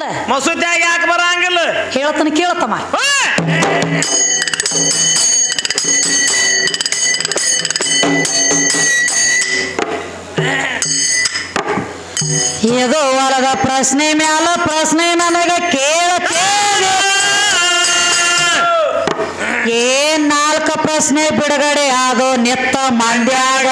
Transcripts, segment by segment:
ಇಲ್ಲ ಮಸೂದ್ಯಾಗ ಯಾಕೆ ಬರಂಗಿಲ್ಲ? ಹೇಳ್ತಾನೆ ಕೇಳತ್ತಮ್ಮ? ಇದು ಒಳಗ ಪ್ರಶ್ನೆ ಮ್ಯಾಲ ಪ್ರಶ್ನೆ ನನಗ ಕೇಳತ್ತೇನೆ ಏನ್ ನಾಲ್ಕು ಪ್ರಶ್ನೆ ಬಿಡುಗಡೆ ಆದೋ ನಿತ್ತ ಮಂಡ್ಯಾಗ.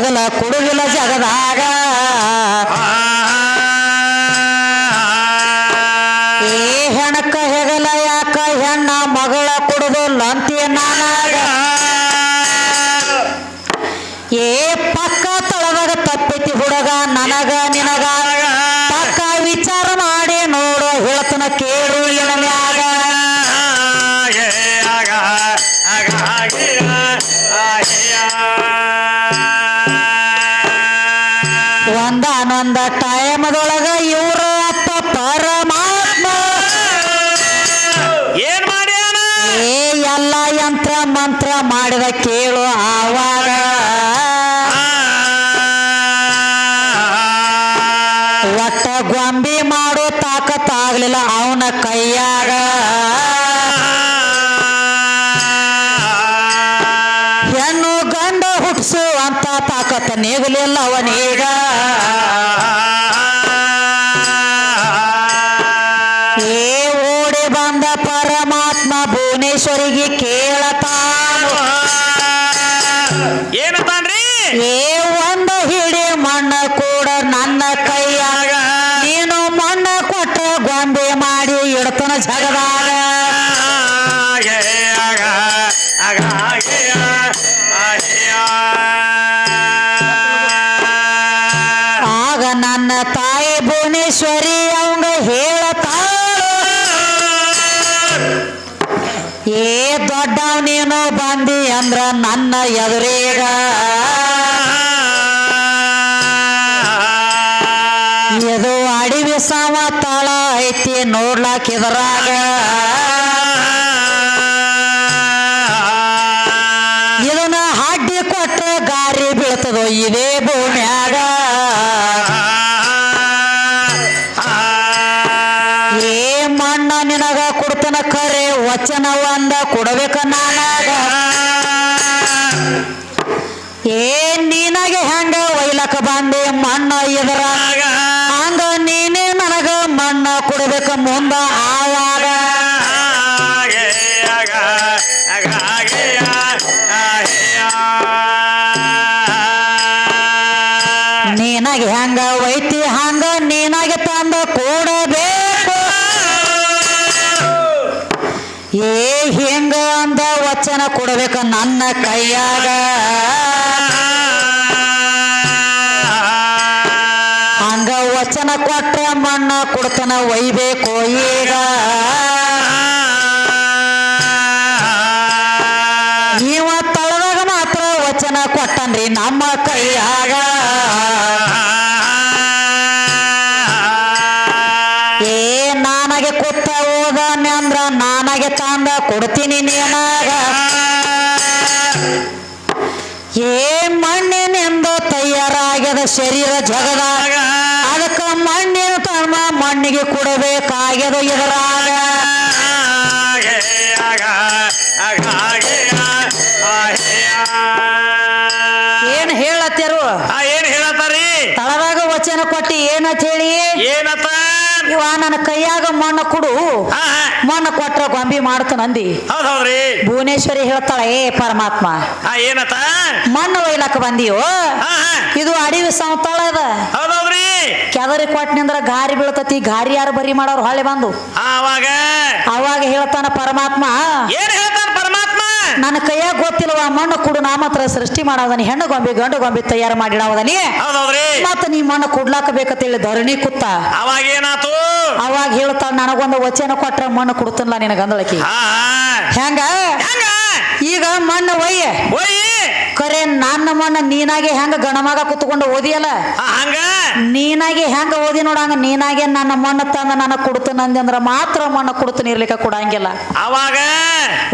ಯಾಕ ಕೊಡುಗಿಲ್ಲ ಕುಡುಗಿಲ ಜಗದಾಗ ಏ ಹೆಣಕ ಹೆಗಲ ಯಾಕ ಹೆಣ್ಣ ಮಗಳ ಕೊಡುದು ಲಂತಿಯ ನಾನಾಗ ಒಂದಾನೊಂದ ಟೈಮದೊಳಗ ಇವ್ರ ಅಪ್ಪ ಪರಮಾತ್ಮ. ಏನ್ ಮಾಡ್ಯಾನ? ಏ ಎಲ್ಲ ಯಂತ್ರ ಮಂತ್ರ ಮಾಡಿದ ಕೇಳು ಆವಾಗ. ಒಟ್ಟ ಗೊಂಬಿ ಮಾಡೋ ತಾಕತ್ತಾಗ್ಲಿಲ್ಲ ಅವನ ಕೈಯಾಗ ತಾಕತ್ತ ನೀಗಲಿಲ್ಲ ಅವನೀಗ. ತಾಯಿ ಭುವನೇಶ್ವರಿ ಅವಂಗ ಹೇಳತ ಏ ದೊಡ್ಡ ನೀನು ಬಂದಿ ಅಂದ್ರ ನನ್ನ ಎದುರೀಗ. ಇದು ಅಡಿವಿ ತಾಳ ಐತಿ ನೋಡ್ಲಾಕಿದ್ರಾಗ ಇದನ್ನ ಹಾಡಿ ಕೊಟ್ಟ ಗಾರಿ ಬೀಳ್ತದೋ ಇದೇ ಮಣ್ಣ ನಿನಗ ಕೊಡ್ತನ ಕರೆ ವಚನ ಒಂದ ಕೊಡಬೇಕ ನಾನಾಗ. ಏ, ನೀನಾಗೆ ಹೆಂಗ ಒಯ್ಲಕ ಬಂದೆ ಮಣ್ಣ ಎದರಾಗ? ಹಂಗ ನೀನೇ ನನಗ ಮಣ್ಣ ಕೊಡಬೇಕ ಮುಂದ. ವಚನ ಕೊಡಬೇಕು ನನ್ನ ಕೈಯಾಗ. ಹಂಗ ವಚನ ಕೊಟ್ಟ ಮಣ್ಣ ಕೊಡ್ತನ ಒಯ್ಬೇಕು ಈಗ. ಇವ ತಳದಾಗ ಮಾತ್ರ ವಚನ ಕೊಟ್ಟನ್ರಿ ನಮ್ಮ ಕೈಯಾಗ. ಏ ಮಣ್ಣಿನಿಂದ ತಯಾರಾಗ್ಯದ ಶರೀರ ಜಗದ. ಅದಕ್ಕ ಮಣ್ಣಿನ ತಮ್ಮ ಮಣ್ಣಿಗೆ ಕೊಡಬೇಕಾಗ್ಯದ ಇದರಾಗ. ಏನ್ ಹೇಳತ್ತರು? ಏನ್ ಹೇಳತ್ತಾರಿ ತಳದಾಗ ವಚನ ಕೊಟ್ಟಿ ಏನಂತ ಹೇಳಿ? ಏನತ್ತ ಇವ ನನ್ನ ಕೈಯಾಗ ಮಣ್ಣು ಕೊಡು. ಮಣ್ಣು ಕೊಟ್ರ ಗೊಂಬಿ ಮಾಡ್ತಾನ ಅಂದಿ ಹೌದ್ ಹೌದ್ರಿ ಭುವನೇಶ್ವರಿ ಹೇಳ್ತಾಳ ಏ ಪರಮಾತ್ಮ ಏನತ? ಮಣ್ಣು ಒಯ್ಲಕ್ಕ ಬಂದಿಯೋ? ಇದು ಅಡಿವಿ ಸಂತಾಳ ಅದ. ಹೌದೌದ್ರಿ. ಕೆದರಿ ಕೊಟ್ಟನಿಂದ್ರ ಗಾರಿ ಬೀಳ್ತತಿ ಗಾರಿ ಯಾರು ಬರಿ ಮಾಡೋರು ಹೊಳೆ ಬಂದು. ಅವಾಗ. ಅವಾಗ ಹೇಳ್ತಾನ ಪರಮಾತ್ಮ ಏನ್ ಹೇಳ್ತಾನ ನನ್ನ ಕೈಯಾಗ ಗೊತ್ತಿಲ್ವ ಮಣ್ಣು ಕೊಡು ನಾ ಮಾತ್ರ ಸೃಷ್ಟಿ ಮಾಡೋದನಿ ಹೆಣ್ಣು ಗೊಂಬೆ ಗಂಡು ಗೊಂಬೆ ತಯಾರು ಹೌದ್ರಿ ಮತ್ತ ನೀ ಮಣ್ಣು ಕೊಡ್ಲಾಕ ಬೇಕಂತೇಳಿ ಧರಣಿ ಕುತ್ತ ಅವಾಗ ಏನಾತು? ಅವಾಗ ಹೇಳ್ತಾಳ ನನಗೊಂದು ವಚನ ಕೊಟ್ರ ಮಣ್ಣು ಕೊಡ್ತಲ್ಲ ನಿನಗಂದಳಕಿ ಹಾ ಹಾ. ಹೆಂಗ? ಹೆಂಗ? ಈಗ ಮಣ್ಣು ಒಯ್ಯ. ಒಯ್ಯಿ. ನನ್ನ ಮಣ್ಣ ನೀನಾಗೆ ಹೆಂಗ ಗಣಮಗ ಕುತ್ಕೊಂಡು ಓದಿಯಲ್ಲ? ಹಂಗ? ನೀನಾಗೆ ಹೆಂಗ ಓದಿ ನೋಡಂಗ ನೀನಾಗೆ ನನ್ನ ಮಣ್ಣು ತಂದ ನನ್ನ ಕೊಡ್ತೀನಿ ಅಂದ್ರ ಮಾತ್ರ ಮಣ್ಣು ಕೊಡ್ತೀನಿ ಇರ್ಲಿಕ್ಕೆ ಕೊಡಂಗಿಲ್ಲ. ಅವಾಗ?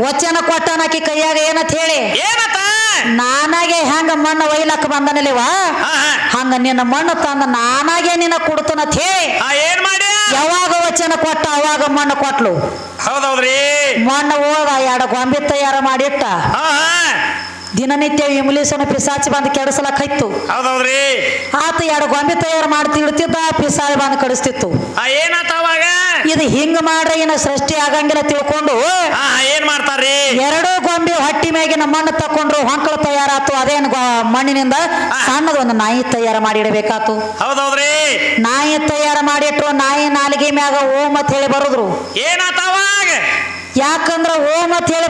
ವಚನ ಕೊಟ್ಟನಕಿ ಕೈಯಾಗ ಏನತ್ ಹೇಳಿ? ಏನತ್ತ ನಾನಾಗೆ ಹೆಂಗ ಮಣ್ಣು ಒಯ್ಲಕ್ಕ ಬಂದನಲ್ಲಿವಾ. ಹಂಗ ನಿನ್ನ ಮಣ್ಣು ತಂದ ನಾನಾಗೆ ನಿನ್ನ ಕೊಡ್ತನತ್ ಹೇಳಿ. ಏನ್ ಮಾಡಿ ಯಾವಾಗ ವಚನ ಕೊಟ್ಟ ಅವಾಗ ಮಣ್ಣು ಕೊಟ್ಲು. ಹೌದೌದ್ರಿ. ಮಣ್ಣು ಹೋದ ಎರಡು ಗೊಂಬೆ ತಯಾರ ಮಾಡಿಟ್ಟ. ದಿನನಿತ್ಯ ವಿಮಲೀಸನ ಪಿಸಾಚಿ ಬಂದು ಕೆಡಿಸಲಕ್ಕಾಯ್ತು ಹೌದೌದ್ರಿ? ಆತ ಎರಡು ಗೊಂಬೆ ತಯಾರು ಮಾಡ್ತಿ ಇಡ್ತಿದ್ದ ಪಿಸಾಳಿ ಬಂದು ಕಡಿಸ್ತಿತ್ತು ಆ ಏನಾತ ಇದು ಹಿಂಗ ಮಾಡ್ರೆ ಏನ ಸೃಷ್ಟಿ ಆಗಂಗಿಲ್ಲ ತಿಳ್ಕೊಂಡು ಏನ್ ಮಾಡ್ತಾರ್ರಿ? ಎರಡು ಗೊಂಬೆ ಹಟ್ಟಿ ಮ್ಯಾಗಿನ ಮಣ್ಣು ತಕೊಂಡ್ರು ಹೊಂಕಳು ತಯಾರಾತು ಅದೇನು ಮಣ್ಣಿನಿಂದ ಸಣ್ಣದ ಒಂದು ನಾಯಿ ತಯಾರು ಮಾಡಿ ಇಡಬೇಕಾತು. ಹೌದೌದ್ರಿ? ನಾಯಿ ತಯಾರು ಮಾಡಿಟ್ರು ನಾಯಿ ನಾಲಿಗೆ ಮ್ಯಾಗ ಓಮ್ ಅಂತ ಹೇಳಿ ಬರುದ್ರು. ಏನಾತವಾಗ ಯಾಕಂದ್ರ ಓಮ್ ಅಂತ ಹೇಳಿ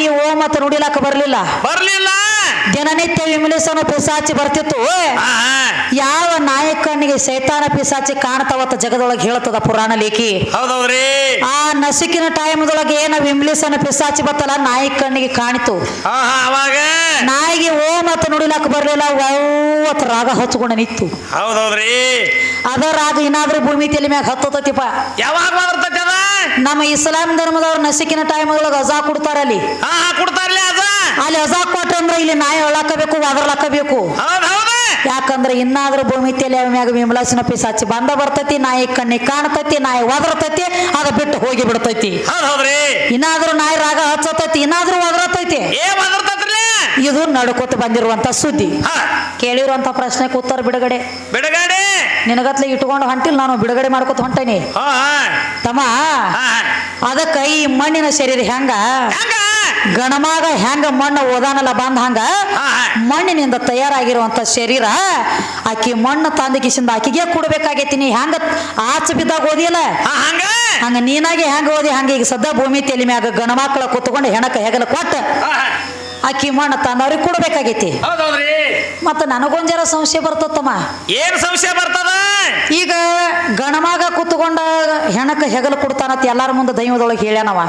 ನಾಯಿಗೆ ಓ ಅಂತ ನುಡಿಲಾಕ ಬರ್ಲಿಲ್ಲ. ಬರ್ಲಿಲ್ಲ. ದಿನನಿತ್ಯ ವಿಮಲಿಸನು ಪಿಸಾಚಿ ಬರ್ತಿತ್ತು. ಯಾವ ನಾಯಕನಿಗೆ ಕಣ್ಣಿಗೆ ಸೈತಾನ ಪಿಸಾಚಿ ಕಾಣ್ತಾವತ್ತ ಜಗದೊಳಗೆ ಹೇಳ್ತದ ಪುರಾಣ ಲೇಖಿ. ಹೌದೌದ್ರಿ. ಆ ನಸುಕಿನ ಟೈಮ್ದೊಳಗೆ ಏನ ವಿಮಲಿಸನ ಪಿಸಾಚಿ ಬತ್ತಲ್ಲ ನಾಯಕನಿಗೆ ಕಣ್ಣಿಗೆ ಕಾಣಿತು ಅವಾಗ? ನಾಯಿಗೆ ಓ ಅಂತ ಬರಲಿಲ್ಲ ಬರ್ಲಿಲ್ಲ ಅವತ್ತು ರಾಗ ಹಚ್ಕೊಂಡ ನಿತ್ತು ಹೌದೌದ್ರಿ. ಅದ ರಾಗ ಇನ್ನಾದ್ರೂ ಭೂಮಿ ತಲೆ ಮ್ಯಾಗ ಹತ್ತತತಿಪ್ಪ ಯಾವಾಗ ಬರ್ತೈತಿ ಅದ? ನಮ್ಮ ಇಸ್ಲಾಂ ಧರ್ಮದವ್ರು ನಸಿಕಿನ ಟೈಮ್ದೊಳಗೆ ಅಜಾ ಕೊಡ್ತಾರಲ್ಲಿ ಅಲ್ಲಿ. ಹಾ ಅಂದ್ರೆ ಅದ ಅಲ್ಲಿ ಅಜಾ ಕೊಟ್ರಂದ್ರ ಇಲ್ಲಿ ನಾಯಿ ಒಳಕಬೇಕು ಒದರ್ಲಕ್ಕಬೇಕು ಹೌದ್ ಹೌದ. ಯಾಕಂದ್ರೆ ಇನ್ನಾದ್ರೂ ಭೂಮಿ ತಲೆ ಮ್ಯಾಗ ವಿಮಲಾಸಿನ ಪಿಸಾಚಿ ಬಂದ ಬರ್ತೈತಿ ನಾಯಿ ಕಣ್ಣಿ ಕಾಣ್ತೈತಿ ನಾಯಿ ಒದರ್ತೈತಿ ಅದ ಬಿಟ್ಟು ಹೋಗಿ ಬಿಡ್ತೈತಿ. ಹೌದ್ ಹೌದ್ರಿ. ಇನ್ನಾದ್ರೂ ನಾಯಿ ರಾಗ ಹಚ್ಚತೈತಿ ಇನ್ನಾದ್ರೂ ಒದರತೈತಿ. ಏ ಬರ್ತೈತ್ರಿ ಇದು ನಡ್ಕೋತ ಬಂದಿರುವಂತ ಸುದ್ದಿ. ಕೇಳಿರುವಂತ ಪ್ರಶ್ನೆಗೆ ಉತ್ತರ ಬಿಡುಗಡೆ. ಬಿಡುಗಡೆ. ನಿನಗತ್ಲೆ ಇಟ್ಕೊಂಡು ಹೊಂಟಿಲ್ಲ ನಾನು ಬಿಡುಗಡೆ ಮಾಡ್ಕೋತ ಹೊಂಟೇನಿ. ತಮ್ಮ ಅದಕ್ಕ ಈ ಮಣ್ಣಿನ ಶರೀರ ಹೆಂಗ? ಗಣಮಾಗ ಹೆಂಗ ಮಣ್ಣು ಓದಾನಲ್ಲ ಬಂದ ಹಂಗ? ಮಣ್ಣಿನಿಂದ ತಯಾರಾಗಿರುವಂತ ಶರೀರ ಆಕಿ ಮಣ್ಣು ತಂದ ಕಿಸಿಂದ ಆಕಿಗೆ ಕೊಡ್ಬೇಕಾಗೈತಿ. ನೀ ಹೆಂಗ ಆಚ ಬಿದ್ದಾಗ ಓದಿಯಲ್ಲ? ಹಂಗ? ನೀನಾಗೆ ಹೆಂಗ ಓದಿ ಹಂಗ ಈಗ ಸದ್ದ ಭೂಮಿ ತಲೆ ಮ್ಯಾಗ ಗಣಮಕ್ಕಳ ಕೂತ್ಕೊಂಡು ಹೆಣಕ ಹೆಗಲ ಕೊಟ್ಟ. ಆಕಿ ಮಣ್ಣು ತಂದವ್ರಿಗೆ ಕೊಡ್ಬೇಕಾಗೈತಿ. ಹೌದೌದ್ರಿ. ಮತ್ತ ನನಗೊಂಜರ ಜರ ಸಂಶಯ ಬರ್ತತ್ತಮ್ಮ. ಏನ್ ಸಂಶಯ ಬರ್ತದ? ಈಗ ಗಣಮಾಗ ಕುತ್ಕೊಂಡ ಹೆಣಕ ಹೆಗಲು ಕೊಡ್ತಾನತ್ ಎಲ್ಲಾರ ಮುಂದೆ ದೈವದೊಳಗೆ ಹೇಳ್ಯಾನವ.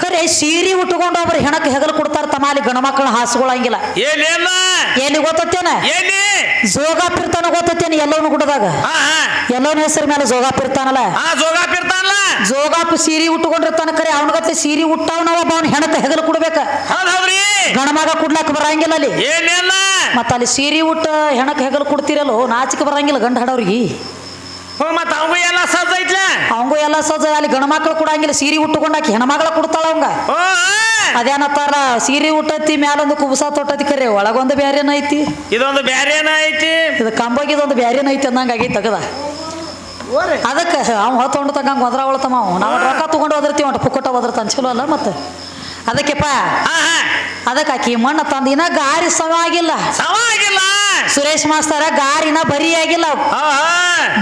ಖರೆ ಸೀರೆ ಉಟ್ಕೊಂಡು ಒಬ್ರು ಹೆಣಕ ಹೆಗಲು ಕೊಡ್ತಾರ ತಮ್ಮ ಅಲ್ಲಿ ಗಣಮಕ್ಳ ಹಾಸುಗಳಂಗಿಲ್ಲ. ಏನಿ ಎಲ್ಲಿ ಗೊತ್ತತ್ತೇನ? ಪಿರ್ತಾನ ಗೊತ್ತತ್ತೇನ ಎಲ್ಲವನು ಗುಡದಾಗ ಎಲ್ಲವನ ಹೆಸರು ಮೇಲೆ ಜೋಗ ಪಿರ್ತಾನಲ್ಲ ಜೋಗಾಪಿ ಸೀರೆ ಉಟ್ಕೊಂಡಿರ್ತಾನ ಕರೆ ಅವನಗತ್ತೆ ಸೀರೆ ಉಟ್ಟವನವ ಅವನ ಹೆಣಕ ಹೆಗಲು ಕೊಡ್ಬೇಕ. ಗಣಮಾಗ ಕುಡ್ಲಾಕ ಬರಂಗಿಲ್ಲ ಅಲ್ಲಿ. ಮತ್ತ ಅಲ್ಲಿ ಸೀರೆ ಉಟ್ಟ ಹೆಣಕ ಹೆಗಲು ಕೊಡ್ತಿರಲ್ಲೋ ನಾಚಿಕೆ ಬರಂಗಿಲ್ಲ ಗಂಡ ಹಡವ್ರಿಗೆ. ಮತ್ತ ಅವಂಗೂ ಎಲ್ಲ ಸಜ್ಜ ಐತ್ಲ? ಅವಂಗೂ ಎಲ್ಲ ಸಜ ಅಲ್ಲಿ ಗಣಮಕ್ಳು ಕೊಡಂಗಿಲ್ಲ ಸೀರೆ ಉಟ್ಟುಕೊಂಡಾಕಿ ಹೆಣ್ಮಗಳ ಕೊಡ್ತಾಳ ಅವಂಗ. ಅದೇನತ್ತಾರ ಸೀರೆ ಉಟ್ಟತಿ ಮ್ಯಾಲೊಂದು ಕುಬಸ ತೊಟ್ಟತಿ ಕರೆ ಒಳಗೊಂದು ಬ್ಯಾರೇನ ಐತಿ. ಇದೊಂದು ಬ್ಯಾರೇನ ಐತಿ. ಇದು ಕಂಬಗಿದೊಂದು ಬ್ಯಾರೇನ ಐತಿ ಅಂದಂಗಾಗಿ ಆಗೈತಿ ತಗದ ಅದಕ್ಕೆ ಅವ್ ಹೊತ್ತೊಂಡು ತಗಂಗ ಒದ್ರ ಒಳತಮ್ಮ ಅವ ನಾವು ರೊಕ್ಕ ತೊಗೊಂಡು ಒದರ್ತೀವಿ ಒಟ್ಟು ಪುಕ್ಕಟ ಒದರ್ತಾನ. ಚಲೋ ಅಲ್ಲ ಮತ್ತೆ? ಅದಕ್ಕೆಪ್ಪ ಅದಕ್ಕೆ ಆಕಿ ಮಣ್ಣ ತಂದು ಇನ್ನ ಗಾರಿ ಸವ ಆಗಿಲ್ಲ ಸಮ ಆಗಿಲ್ಲ ಸುರೇಶ್ ಮಾಸ್ತರ ಗಾರಿನ ಬರಿ ಆಗಿಲ್ಲ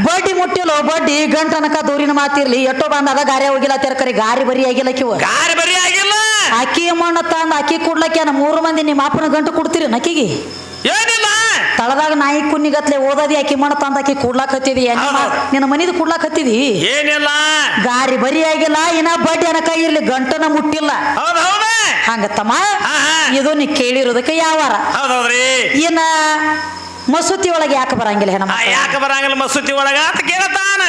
ಬಡ್ಡಿ ಮುಟ್ಟಿಲ್ಲ ಬಡ್ಡಿ ಗಂಟನಕ ದೂರಿನ ಮಾತಿರ್ಲಿ. ಎಷ್ಟೋ ಅದ ಗಾರಿ ಹೋಗಿಲ್ಲ ತೆರಕರಿ ಗಾರಿ ಬರಿ ಆಗಿಲ್ಲ ಕಿವ ಗಾರಿ ಬರಿ ಆಗಿಲ್ಲ ಅಕ್ಕಿ ಮಣ್ಣು ತಂದು ಅಕ್ಕಿ ಕೊಡ್ಲಕ್ಕೆ ಮೂರು ಮಂದಿ ನಿಮ್ಮ ಅಪ್ಪನ ಗಂಟು ಕೊಡ್ತೀರಿ ನಕ್ಕಿಗೆ ಏನಿಲ್ಲ ತಳದಾಗ ನಾಯಿ ಕುನ್ನಿಗತ್ಲೆ ಓದದಿ ಆಕಿ ಮಣ್ಣು ತಂದು ಆಕಿ ಕೂಡ್ಲಾಕ್ ಹತ್ತಿದಿ. ನಿನ್ನ ಮನಿದು ಕೂಡ್ಲಾಕ್ ಹತ್ತಿದಿ? ಏನಿಲ್ಲ. ಗಾರಿ ಬರಿ ಆಗಿಲ್ಲ ಇನ್ನ ಬಡ್ಡಿ ಅನಕ ಇರ್ಲಿ ಗಂಟನ ಮುಟ್ಟಿಲ್ಲ. ಹಂಗತ್ತಮ್ಮ? ಹಂಗ ತಮ್ಮ ಇದು ನೀ ಕೇಳಿರೋದಕ್ಕೆ ಯಾವಾರ? ಏನ ಇನ್ನ ಮಸೂತಿ ಒಳಗೆ ಯಾಕೆ ಬರಂಗಿಲ್ಲ ಹೆಣ ಯಾಕೆ ಯಾಕ ಬರಂಗಿಲ್ಲ ಮಸೂತಿ ಒಳಗ ಅಂತ ಕೇಳತಾನ.